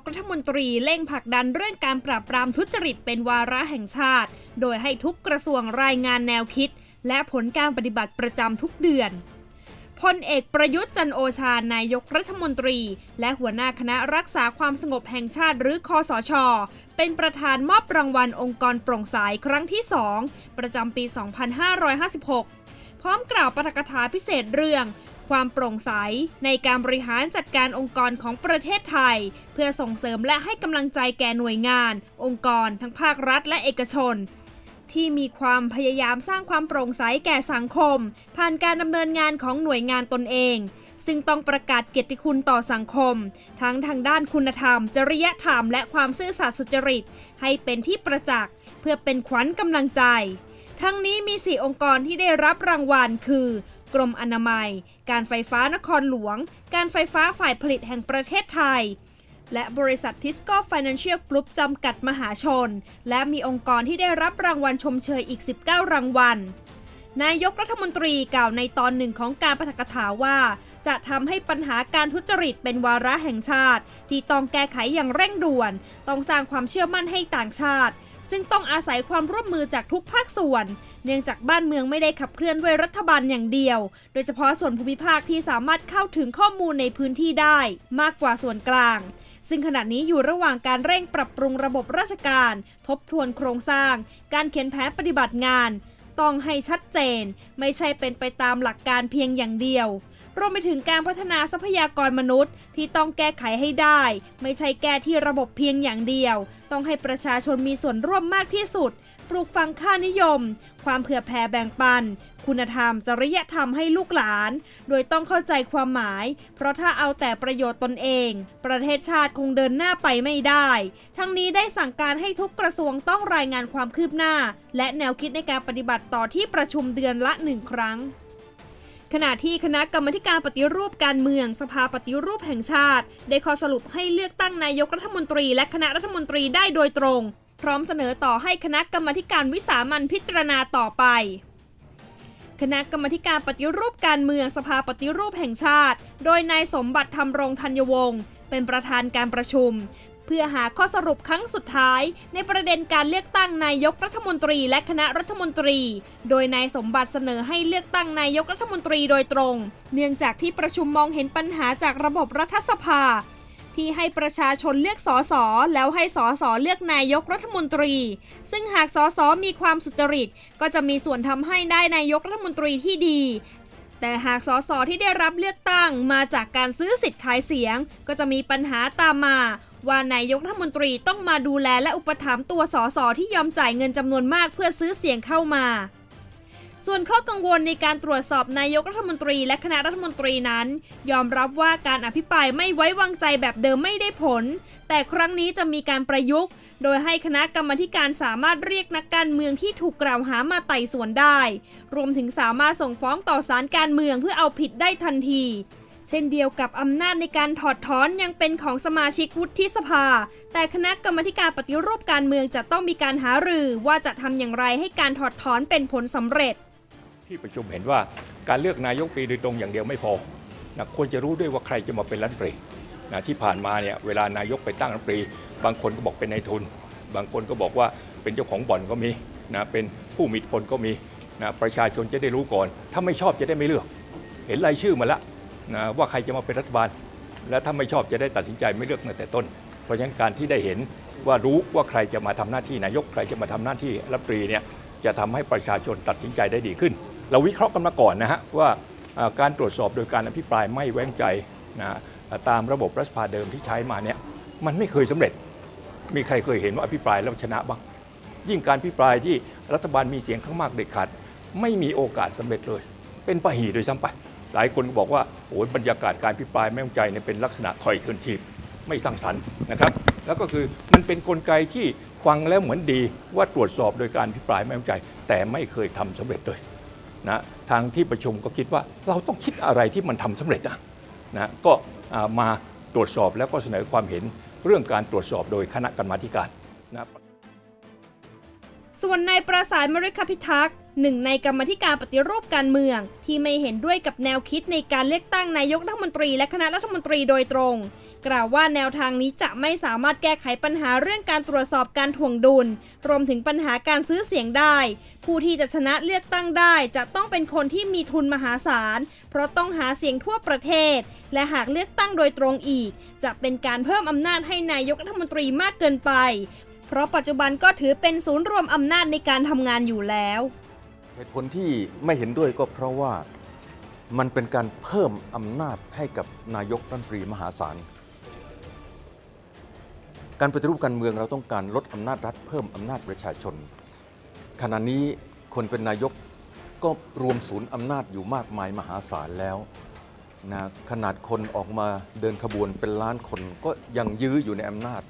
กรัฐมนตรีเร่งผลักดันเรื่องการปราบปรามทุจริตเป็นวาระแห่งชาติ โดยให้ทุกกระทรวงรายงานแนวคิด และผลการปฏิบัติประจำทุกเดือนพลเอกประยุทธ์จันโอชานายกรัฐมนตรี และหัวหน้าคณะรักษาความสงบแห่งชาติหรือคอสช เป็นประธานมอบรางวัลองค์กรโปร่งใสครั้งที่ 2 ประจำปี 2556 พร้อมกล่าวปาฐกถาพิเศษเรื่อง ความโปร่งใส ในการบริหารจัดการองค์กรของประเทศไทย เพื่อส่งเสริมและให้กำลังใจแก่หน่วยงาน องค์กร ทั้งภาครัฐและเอกชน ที่มีความพยายามสร้างความโปร่งใสแก่สังคม ผ่านการดำเนินงานของหน่วยงานตนเอง ซึ่งต้องประกาศเกียรติคุณต่อสังคม ทั้งทางด้านคุณธรรม จริยธรรมและความซื่อสัตย์สุจริต ให้เป็นที่ประจักษ์เพื่อเป็นขวัญกำลังใจทั้งนี้มี 4 องค์กรที่ได้รับรางวัล คือ กรมอนามัย การไฟฟ้านครหลวง การไฟฟ้าฝ่ายผลิตแห่งประเทศไทย และบริษัททิสโก้ฟินแลนเชียลกรุ๊ปจำกัดมหาชน และมีองค์กรที่ได้รับรางวัลชมเชยอีก 19 รางวัล นายกรัฐมนตรีกล่าวในตอนหนึ่งของการปฐกถาว่า จะทำให้ปัญหาการทุจริตเป็นวาระแห่งชาติ ที่ต้องแก้ไขอย่างเร่งด่วน ต้องสร้างความเชื่อมั่นให้ต่างชาติ ซึ่งต้องอาศัยความร่วมมือจากทุกภาคส่วน เนื่องจากบ้านเมืองไม่ได้ขับเคลื่อนด้วยรัฐบาลอย่างเดียว โดยเฉพาะส่วนภูมิภาคที่สามารถเข้าถึงข้อมูลในพื้นที่ได้ มากกว่าส่วนกลาง ซึ่งขณะนี้อยู่ระหว่างการเร่งปรับปรุงระบบราชการ ทบทวนโครงสร้าง การเขียนแผนปฏิบัติงาน ต้องให้ชัดเจน ไม่ใช่เป็นไปตามหลักการเพียงอย่างเดียวรวมไปถึงการพัฒนาทรัพยากรมนุษย์ที่ต้องแก้ไขให้ได้ ไม่ใช่แก้ที่ระบบเพียงอย่างเดียว ต้องให้ประชาชนมีส่วนร่วมมากที่สุด ปลูกฝังค่านิยม ความเผื่อแผ่แบ่งปัน คุณธรรม จริยธรรมให้ลูกหลาน โดยต้องเข้าใจความหมาย เพราะถ้าเอาแต่ประโยชน์ตนเอง ประเทศชาติคงเดินหน้าไปไม่ได้ ทั้งนี้ได้สั่งการให้ทุกกระทรวงต้องรายงานความคืบหน้า และแนวคิดในการปฏิบัติต่อที่ประชุมเดือนละหนึ่งครั้งขณะที่คณะกรรมการปฏิรูปการเมือง สภาปฏิรูปแห่งชาติ ได้ข้อสรุปให้เลือกตั้งนายกรัฐมนตรีและคณะรัฐมนตรีได้โดยตรง พร้อมเสนอต่อให้คณะกรรมการวิสามันพิจารณาต่อไป คณะกรรมการปฏิรูปการเมืองสภาปฏิรูปแห่งชาติ โดยนายสมบัติธรรมรงธัญวงศ์เป็นประธานการประชุม เพื่อหาข้อสรุปครั้งสุดท้าย ในประเด็นการเลือกตั้งนายกรัฐมนตรีและคณะรัฐมนตรี โดยนายสมบัติเสนอให้เลือกตั้งนายกรัฐมนตรีโดยตรง เนื่องจากที่ประชุมมองเห็นปัญหาจากระบบรัฐสภา ที่ให้ประชาชนเลือกสสแล้วให้สสเลือกนายกรัฐมนตรี ซึ่งหากสสมีความสุจริต ก็จะมีส่วนทำให้ได้นายกรัฐมนตรีที่ดี แต่หากสสที่ได้รับเลือกตั้งมาจากการซื้อสิทธิ์ขายเสียง ก็จะมีปัญหาตามมาว่านายกรัฐมนตรีต้องมาดูแลและอุปถัมภ์ตัวสสที่ยอมจ่ายเงินจำนวนมากเพื่อซื้อเสียงเข้ามา ส่วนข้อกังวลในการตรวจสอบนายกรัฐมนตรีและคณะรัฐมนตรีนั้น ยอมรับว่าการอภิปรายไม่ไว้วางใจแบบเดิมไม่ได้ผล แต่ครั้งนี้จะมีการประยุกต์ โดยให้คณะกรรมการสามารถเรียกนักการเมืองที่ถูกกล่าวหามาไต่สวนได้ รวมถึงสามารถส่งฟ้องต่อศาลการเมืองเพื่อเอาผิดได้ทันที เช่นเดียวกับอำนาจในการถอดถอนยังเป็นของสมาชิกวุฒิสภา แต่คณะกรรมการปฏิรูปการเมืองจะต้องมีการหารือว่าจะทำอย่างไรให้การถอดถอนเป็นผลสำเร็จ ที่ประชุมเห็นว่าการเลือกนายกตรีโดยตรงอย่างเดียวไม่พอนะควรจะรู้ด้วยว่าใครจะมาเป็นรัฐมนตรีนะที่ผ่านมาเนี่ยเวลานายกไปตั้งรัฐมนตรี บางคนก็บอกเป็นนายทุน บางคนก็บอกว่าเป็นเจ้าของบ่อนก็มีนะเป็นผู้มีอิทธิพลก็มีนะประชาชนจะได้รู้ก่อน ถ้าไม่ชอบจะได้ไม่เลือก เห็นรายชื่อมาแล้วนะว่าใครจะมาเป็นรัฐบาล และถ้าไม่ชอบจะได้ตัดสินใจไม่เลือกตั้งแต่ต้น เพราะฉะนั้นการที่ได้เห็นว่ารู้ว่าใครจะมาทำหน้าที่นายกใครจะมาทำหน้าที่รัฐมนตรีเนี่ยจะทำให้ประชาชนตัดสินใจได้ดีขึ้น เราวิเคราะห์กันมาก่อนนะฮะว่าการตรวจสอบโดยการอภิปรายไม่ไว้งใจนะตามระบบรัฐสภาเดิมที่ใช้มาเนี่ยมันไม่เคยสำเร็จ มีใครเคยเห็นว่าอภิปรายแล้วชนะบ้าง ยิ่งการอภิปรายที่รัฐบาลมีเสียงข้างมากเด็ดขาดไม่มีโอกาสสำเร็จเลย เป็นปะหีโดยซ้ำไปหลายคนก็บอกว่าโอ้ยบรรยากาศการอภิปรายไม่ไว้วางใจเนี่ยเป็นลักษณะถอยเทินทีบไม่สร้างสรรค์นะครับ แล้วก็คือมันเป็นนกลไกที่ฟังแล้วเหมือนดีว่าตรวจสอบโดยการอภิปรายไม่ไว้วางใจ แต่ไม่เคยทำสำเร็จเลย นะทางที่ประชุมก็คิดว่าเราต้องคิดอะไรที่มันทำสำเร็จนะนะก็มาตรวจสอบแล้วก็เสนอความเห็นเรื่องการตรวจสอบโดยคณะกรรมาธิการนะส่วนนายประสานมริคพิทักษ์ หนึ่งในกรรมธิการปฏิรูปการเมือง ที่ไม่เห็นด้วยกับแนวคิดในการเลือกตั้งนายกรัฐมนตรีและคณะรัฐมนตรีโดยตรง กล่าวว่าแนวทางนี้จะไม่สามารถแก้ไขปัญหาเรื่องการตรวจสอบการถ่วงดุล รวมถึงปัญหาการซื้อเสียงได้ ผู้ที่จะชนะเลือกตั้งได้จะต้องเป็นคนที่มีทุนมหาศาล เพราะต้องหาเสียงทั่วประเทศ และหากเลือกตั้งโดยตรงอีก จะเป็นการเพิ่มอำนาจให้นายกรัฐมนตรีมากเกินไป เพราะปัจจุบันก็ถือเป็นศูนย์รวมอำนาจในการทำงานอยู่แล้ว เหตุผลที่ไม่เห็นด้วยก็เพราะว่ามันเป็นการเพิ่มอำนาจให้กับนายกรัฐมนตรีมหาศาล การปฏิรูปการเมืองเราต้องการลดอำนาจรัฐเพิ่มอำนาจประชาชน ขณะนี้คนเป็นนายกก็รวมศูนย์อำนาจอยู่มากมายมหาศาลแล้วนะขนาดคนออกมาเดินขบวนเป็นล้านคนก็ยังยื้ออยู่ในอำนาจ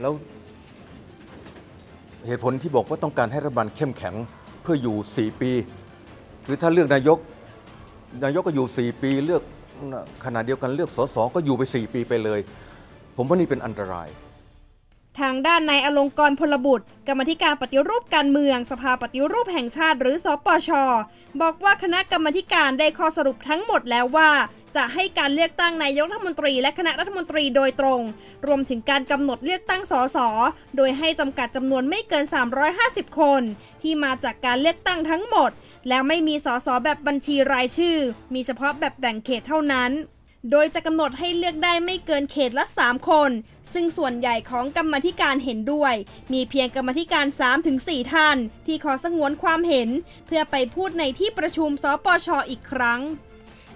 แล้วเหตุผลที่บอกว่าต้องการให้รัฐบาลเข้มแข็ง พื่ออยู่ 4 ปี คือถ้าเลือกนายก นายกก็อยู่ 4 ปี เลือกขณะเดียวกันเลือกสสก็อยู่ไป 4 ปีไปเลย ผมว่านี่เป็นอันตราย ทางด้านนายอลงกรพลบุตร กรรมธิการปฏิรูปการเมือง สภาปฏิรูปแห่งชาติ หรือสปช บอกว่าคณะกรรมการได้ข้อสรุปทั้งหมดแล้วว่า จะให้การเลือกตั้งนายกรัฐมนตรีและคณะรัฐมนตรีโดยตรง รวมถึงการกำหนดเลือกตั้งสสโดยให้จำกัดจำนวนไม่เกิน 350 คน ที่มาจากการเลือกตั้งทั้งหมด แล้วไม่มีสสแบบบัญชีรายชื่อ มีเฉพาะแบบแบ่งเขตเท่านั้น โดยจะกำหนดให้เลือกได้ไม่เกินเขตละ 3 คน ซึ่งส่วนใหญ่ของกรรมธิการเห็นด้วย มีเพียงกรรมาธิการ 3-4 ท่าน ที่ขอสงวนความเห็น เพื่อไปพูดในที่ประชุมสปชออีกครั้ง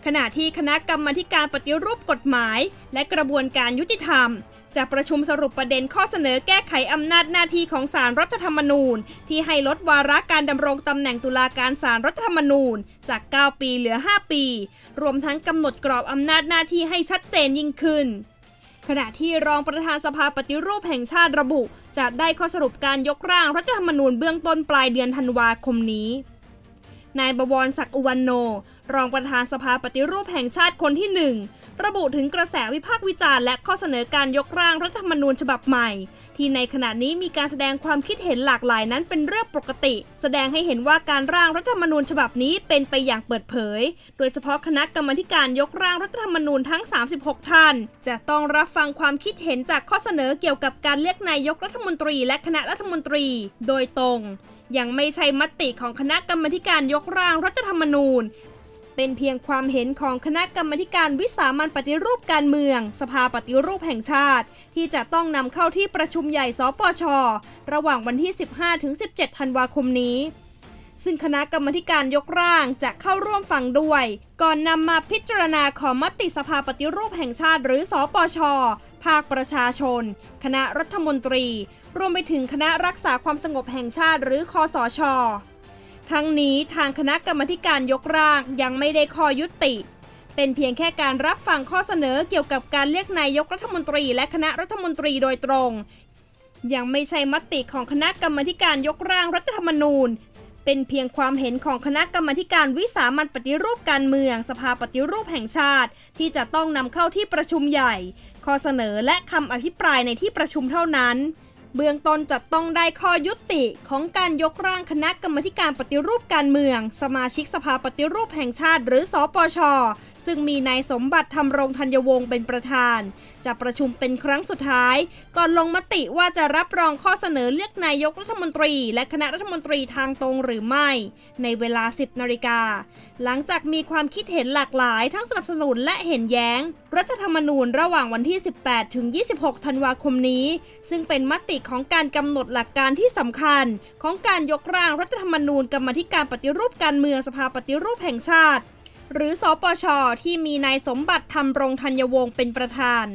ขณะที่คณะกรรมธิการปฏิรูปกฎหมาย และกระบวนการยุติธรรม จะประชุมสรุปประเด็นข้อเสนอแก้ไขอำนาจหน้าที่ของศารรัฐธรรมนูญ ที่ให้ลดวาระการดำรงตำแหน่งตุลาการศารรัฐธรรมนูญ จาก 9 ปีเหลือ 5 ปี รวมทั้งกำหนดกรอบอำนาจหน้าที่ให้ชัดเจนยิ่งขึ้น ขณะที่รองประธานสภาปฏิรูปแห่งชาติระบุ จะได้ข้อสรุปการยกร่างรัฐธรรมนูญเบื้องต้นปลายเดือนธันวาคมนี้ นายบวรศักดิ์อุวันโน รองประธานสภาปฏิรูปแห่งชาติคนที่หนึ่งระบุถึงกระแสวิพากษ์วิจารณ์และข้อเสนอการยกร่างรัฐธรรมนูญฉบับใหม่ ที่ในขณะนี้มีการแสดงความคิดเห็นหลากหลายนั้นเป็นเรื่องปกติ แสดงให้เห็นว่าการร่างรัฐธรรมนูญฉบับนี้เป็นไปอย่างเปิดเผย โดยเฉพาะคณะกรรมการยกร่างรัฐธรรมนูญทั้ง 36 ท่าน จะต้องรับฟังความคิดเห็นจากข้อเสนอเกี่ยวกับการเลือกนายกรัฐมนตรีและคณะรัฐมนตรี โดยตรง ยังไม่ใช่มติของคณะกรรมธิการยกร่างรัฐธรรมนูญ เป็นเพียงความเห็นของคณะกรรมธิการวิสามันปฏิรูปการเมือง สภาปฏิรูปแห่งชาติ ที่จะต้องนำเข้าที่ประชุมใหญ่สปช ระหว่างวันที่ 15-17 ธันวาคมนี้ซึ่งคณะกรรมธิการยกร่างจะเข้าร่วมฟังด้วย ก่อนนำมาพิจารณาขอมติสภาปฏิรูปแห่งชาติหรือสปช ภาคประชาชน คณะรัฐมนตรี รวมไปถึงคณะรักษาความสงบแห่งชาติหรือคอสช ทั้งนี้ทางคณะกรรมธิการยกร่างยังไม่ได้ข้อยุติ เป็นเพียงแค่การรับฟังข้อเสนอเกี่ยวกับการเลือกนายกรัฐมนตรีและคณะรัฐมนตรีโดยตรง ยังไม่ใช่มติของคณะกรรมธิการยกร่างรัฐธรรมนูญ เป็นเพียงความเห็นของคณะกรรมธิการวิสามันปฏิรูปการเมือง สภาปฏิรูปแห่งชาติ ที่จะต้องนำเข้าที่ประชุมใหญ่ ข้อเสนอและคำอภิปรายในที่ประชุมเท่านั้น เบื้องต้นจะต้องได้ข้อยุติของการยกร่างคณะกรรมการปฏิรูปการเมือง สมาชิกสภาปฏิรูปแห่งชาติ หรือสอปช ซึ่งมีนายสมบัติธรรมรงธัญวงศ์เป็นประธาน จะประชุมเป็นครั้งสุดท้าย ก่อนลงมติว่าจะรับรองข้อเสนอเลือกนายกรัฐมนตรี และคณะรัฐมนตรีทางตรงหรือไม่ ในเวลา 10นาฬิกา หลังจากมีความคิดเห็นหลากหลายทั้งสนับสนุนและเห็นแย้ง รัฐธรรมนูญระหว่างวันที่ 18 ถึง 26 ธันวาคมนี้ ซึ่งเป็นมติของการกำหนดหลักการที่สำคัญ ของการยกร่างรัฐธรรมนูญกรรมาธิการปฏิรูปการเมืองสภาปฏิรูปแห่งชาติ หรือสอปช ที่มีนายสมบัติธรรมรงธัญวงศ์เป็นประธาน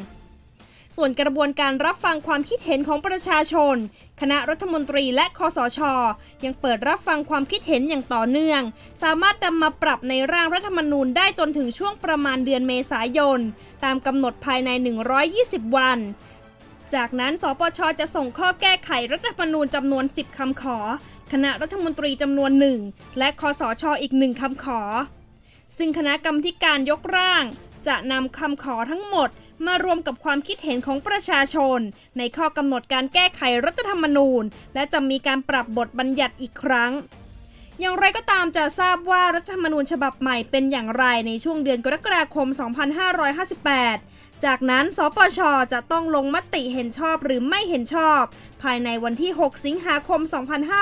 ส่วนกระบวนการรับฟังความคิดเห็นของประชาชน คณะรัฐมนตรีและคอสช ยังเปิดรับฟังความคิดเห็นอย่างต่อเนื่อง สามารถนำมาปรับในร่างรัฐธรรมนูญได้จนถึงช่วงประมาณเดือนเมษายน ตามกำหนดภายใน 120 วันจากนั้น สปช จะส่งข้อแก้ไขรัฐธรรมนูญจำนวน 10 คำขอ คณะรัฐมนตรีจำนวนหนึ่ง และคอสชอีกหนึ่งคำขอ ซึ่งคณะกรรมการยกร่าง จะนำคำขอทั้งหมดมารวมกับความคิดเห็นของประชาชน ในข้อกำหนดการแก้ไขรัฐธรรมนูญ และจะมีการปรับบทบัญญัติอีกครั้ง อย่างไรก็ตามจะทราบว่ารัฐธรรมนูญฉบับใหม่เป็นอย่างไรในช่วงเดือนกรกฎาคม 2558 จากนั้น สปช จะต้องลงมติเห็นชอบหรือไม่เห็นชอบ ภายในวันที่ 6 สิงหาคม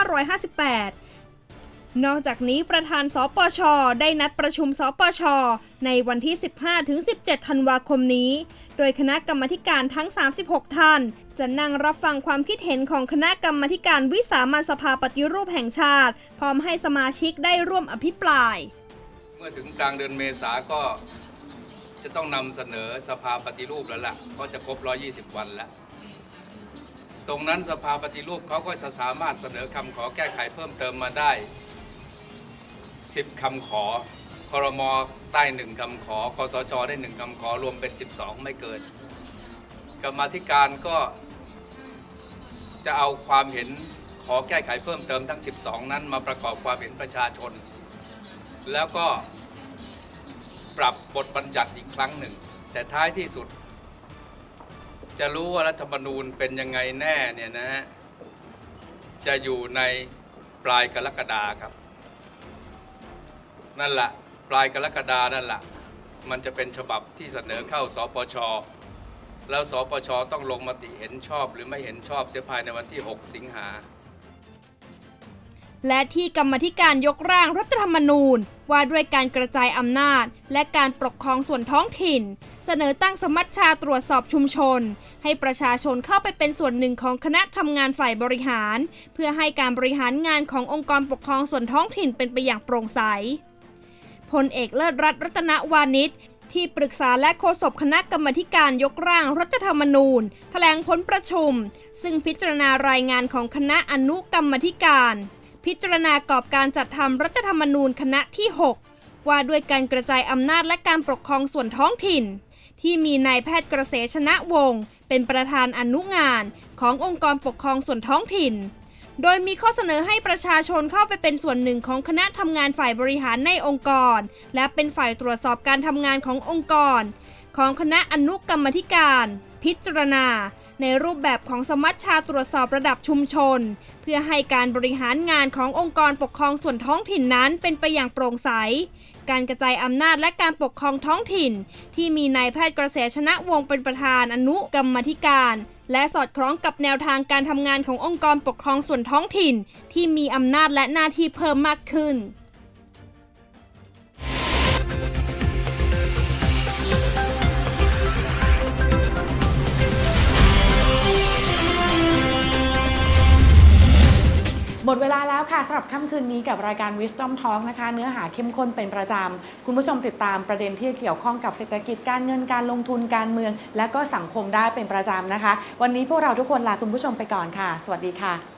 2558 นอกจากนี้ประธานสปช ได้นัดประชุมสปช ในวันที่ 15-17 ธันวาคมนี้ โดยคณะกรรมการทั้ง 36 ท่าน จะนั่งรับฟังความคิดเห็นของคณะกรรมการวิสามัญสภาปฏิรูปแห่งชาติ พร้อมให้สมาชิกได้ร่วมอภิปราย เมื่อถึงกลางเดือนเมษาก็จะต้องนำเสนอสภาปฏิรูปแล้วล่ะ ก็จะครบ 120 วันแล้วตรงนั้นสภาปฏิรูปเขาก็จะสามารถเสนอคำขอแก้ไขเพิ่มเติมมาได้ 10 คำขอคอรมอใต้หนึ่งคำขอคอสชได้หนึ่งคำขอรวมเป็น 12 ไม่เกิน กรรมาธิการก็จะเอาความเห็นขอแก้ไขเพิ่มเติมทั้ง 12 นั้นมาประกอบความเห็นประชาชน แล้วก็ปรับบทบัญญัติอีกครั้งหนึ่ง แต่ท้ายที่สุด จะรู้ว่ารัฐธรรมนูญเป็นยังไงแน่เนี่ยนะฮะจะอยู่ในปลายกรกฎาครับ นั่นแหละปลายกรกฎานั่นแหละมันจะเป็นฉบับที่เสนอเข้าสปช แล้วสปช ต้องลงมติเห็นชอบหรือไม่เห็นชอบเสียภายในวันที่ 6 สิงหา และที่กรรมธิการยกร่างรัฐธรรมนูญ ว่าด้วยการกระจายอำนาจ และการปกครองส่วนท้องถิ่น เสนอตั้งสมัชชาตรวจสอบชุมชน ให้ประชาชนเข้าไปเป็นส่วนหนึ่งของคณะทำงานฝ่ายบริหาร เพื่อให้การบริหารงานขององค์กรปกครองส่วนท้องถิ่นเป็นไปอย่างโปร่งใส พลเอกเลิศรัตน์รัตนวานิชที่ปรึกษาและโฆษกคณะกรรมการยกร่างรัฐธรรมนูญ แถลงผลประชุม ซึ่งพิจารณารายงานของคณะอนุกรรมธิการ พิจารณากรอบการจัดทำรัฐธรรมนูญคณะที่ 6 ว่าด้วยการกระจายอำนาจและการปกครองส่วนท้องถิ่น ที่มีนายแพทย์กระเกษชนะวงศ์เป็นประธานอนุงานขององค์กรปกครองส่วนท้องถิ่น โดยมีข้อเสนอให้ประชาชนเข้าไปเป็นส่วนหนึ่งของคณะทำงานฝ่ายบริหารในองค์กร และเป็นฝ่ายตรวจสอบการทำงานขององค์กร ของคณะอนุกรรมธิการ พิจารณา ในรูปแบบของสมัชชาตรวจสอบระดับชุมชน เพื่อให้การบริหารงานขององค์กรปกครองส่วนท้องถิ่นนั้นเป็นไปอย่างโปร่งใส การกระจายอำนาจและการปกครองท้องถิ่น ที่มีนายแพทย์กระแสชนะวงเป็นประธานอนุกรรมธิการ และสอดคล้องกับแนวทางการทำงานขององค์กรปกครองส่วนท้องถิ่น ที่มีอำนาจและหน้าที่เพิ่มมากขึ้น หมดเวลาแล้วค่ะสำหรับค่ำคืนนี้กับรายการ Wisdom Talk นะคะ เนื้อหาเข้มข้นเป็นประจำ คุณผู้ชมติดตามประเด็นที่เกี่ยวข้องกับเศรษฐกิจการเงินการลงทุนการเมือง และก็สังคมได้เป็นประจำนะคะ วันนี้พวกเราทุกคนลาคุณผู้ชมไปก่อนค่ะ สวัสดีค่ะ